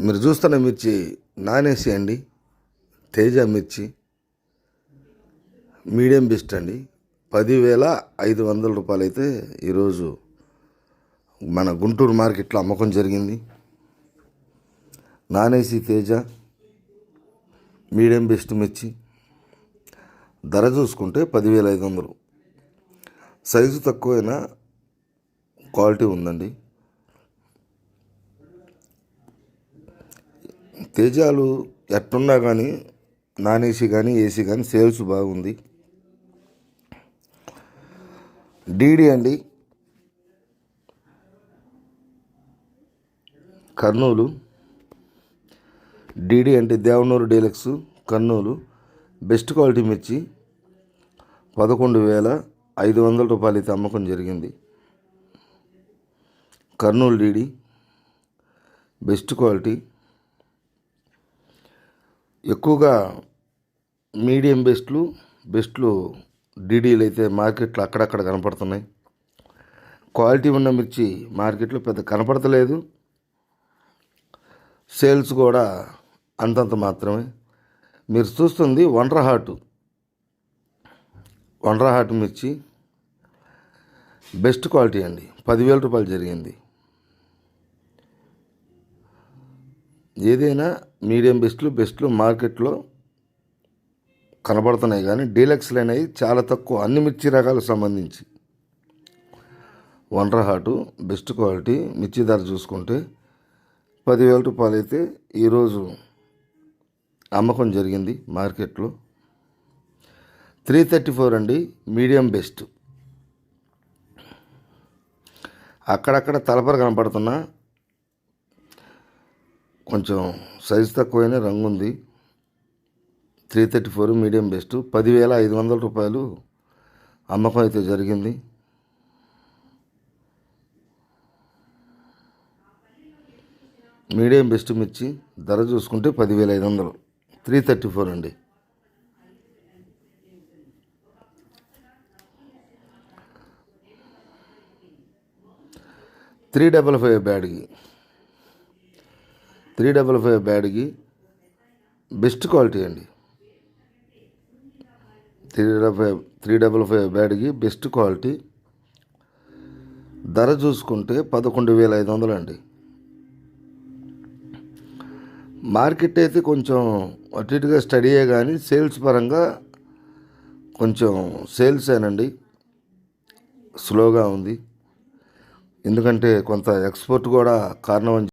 మీరు చూస్తున్న మిర్చి నానేసి అండి తేజ మిర్చి మీడియం బెస్ట్ అండి. పదివేల ఐదు వందల రూపాయలు అయితే ఈరోజు మన గుంటూరు మార్కెట్లో అమ్మకం జరిగింది. నానేసి తేజ మీడియం బెస్ట్ మిర్చి. ధర చూసుకుంటే పదివేల ఐదు వందలు. సైజు తక్కువైనా క్వాలిటీ ఉందండి. తేజాలు ఎట్టున్నా కానీ నాన్ ఏసీ కానీ ఏసీ కానీ సేల్స్ బాగుంది. డీడీ అండి. కర్నూలు. డీడీ అంటే Devanur deluxe Kurnool. Best quality మిర్చి పదకొండు వేల ఐదు వందల రూపాయలు అయితే అమ్మకం జరిగింది. కర్నూలు డీడీ. Best quality. ఎక్కువగా మీడియం బెస్ట్లు బెస్ట్లు డీడీలు అయితే మార్కెట్లో అక్కడక్కడ కనపడుతున్నాయి. క్వాలిటీ ఉన్న మిర్చి మార్కెట్లో పెద్ద కనపడతలేదు. సేల్స్ కూడా అంతంత మాత్రమే. మీరు చూస్తుంది వండ్ర హాటు. వండ్ర హాటు మిర్చి బెస్ట్ క్వాలిటీ అండి. పదివేల రూపాయలు జరిగింది. ఏదైనా మీడియం బెస్ట్లు బెస్ట్లు మార్కెట్లో కనబడుతున్నాయి కానీ డీలక్స్లు అనేవి చాలా తక్కువ. అన్ని మిర్చి రకాలకు సంబంధించి. వండర్ హాటు బెస్ట్ క్వాలిటీ మిర్చి ధర చూసుకుంటే పదివేల రూపాయలు అయితే ఈరోజు అమ్మకం జరిగింది మార్కెట్లో. త్రీ థర్టీ ఫోర్ అండి మీడియం బెస్ట్. అక్కడక్కడ తలపర కనపడుతున్నా కొంచెం సైజ్ తక్కువైన రంగు ఉంది. Three thirty four medium best. పదివేల ఐదు వందల రూపాయలు అమ్మకం అయితే జరిగింది. మీడియం బెస్ట్ మిర్చి ధర చూసుకుంటే పదివేల ఐదు వందలు. త్రీ థర్టీ ఫోర్ అండి. త్రీ డబల్ ఫైవ్ బ్యాడ్కి త్రీ డబల్ ఫైవ్ బ్యాడ్కి బెస్ట్ క్వాలిటీ అండి. Three double five three double five బ్యాడ్కి best quality. ధర చూసుకుంటే పదకొండు వేల ఐదు వందలు అండి. మార్కెట్ అయితే కొంచెం అటు ఇటుగా స్టడీయే కానీ సేల్స్ పరంగా కొంచెం సేల్స్ ఏనండి. స్లోగా ఉంది. ఎందుకంటే కొంత ఎక్స్పోర్ట్ కూడా కారణం అని